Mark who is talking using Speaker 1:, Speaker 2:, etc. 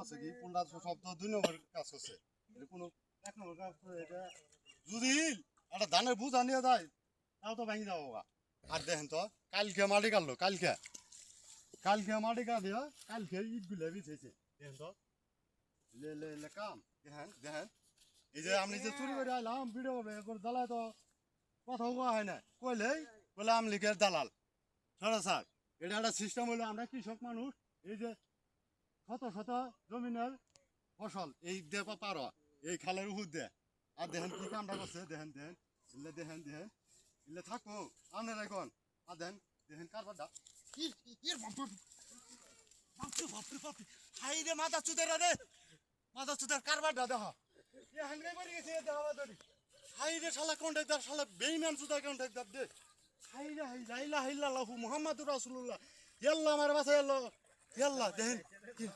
Speaker 1: করছে কি? কোনটা সব দুই নম্বর কাজ করছে। কোনো এক নম্বর কাজ করে এটা যদি একটা ধানের বুঝা নিয়ে যায়, তাও তো ভেঙে যাব আর দেখেন তো, কালকে মাটি কাটলো, কালকে। কালকে মাটি কাটিয়া কালকে ইটগুলো বিছেছে দেখেন তো, লে লে লে, কাম। দেখেন দেখেন। এই যে আমি যে চুরি করে আইলাম, ভিডিও করবে একবার দালায় তো কথা কোয়া হয় না। কইলেই বলে আমলিকের দালাল। সারা স্যার, এটা একটা সিস্টেম হলো, আমরা কৃষক মানুষ, এই যে শত শত জমিনের ফসল? এই দেপা পারো। এই খালের উপর দে। আর দেখেন কি কামটা করছে? দেখেন দেখেন। ইলে দেখেন দেখেন। ইলে থাকো। আপনার এখন। আর দেখেন দেখেন কারবারটা।
Speaker 2: বাপরে? হাই রে মাথা রে মাথা দেখো।
Speaker 1: গেছে দেখা হাই রে বেইমান কন্ট্রাক্টর দে। হাই রে হাইলা লাহু মুহাম্মাদুর রাসূলুল্লাহ। ইয়াল্লাহ আমার বাসা ইয়াল্লাহ ইয়াল্লাহ দেখেন কি-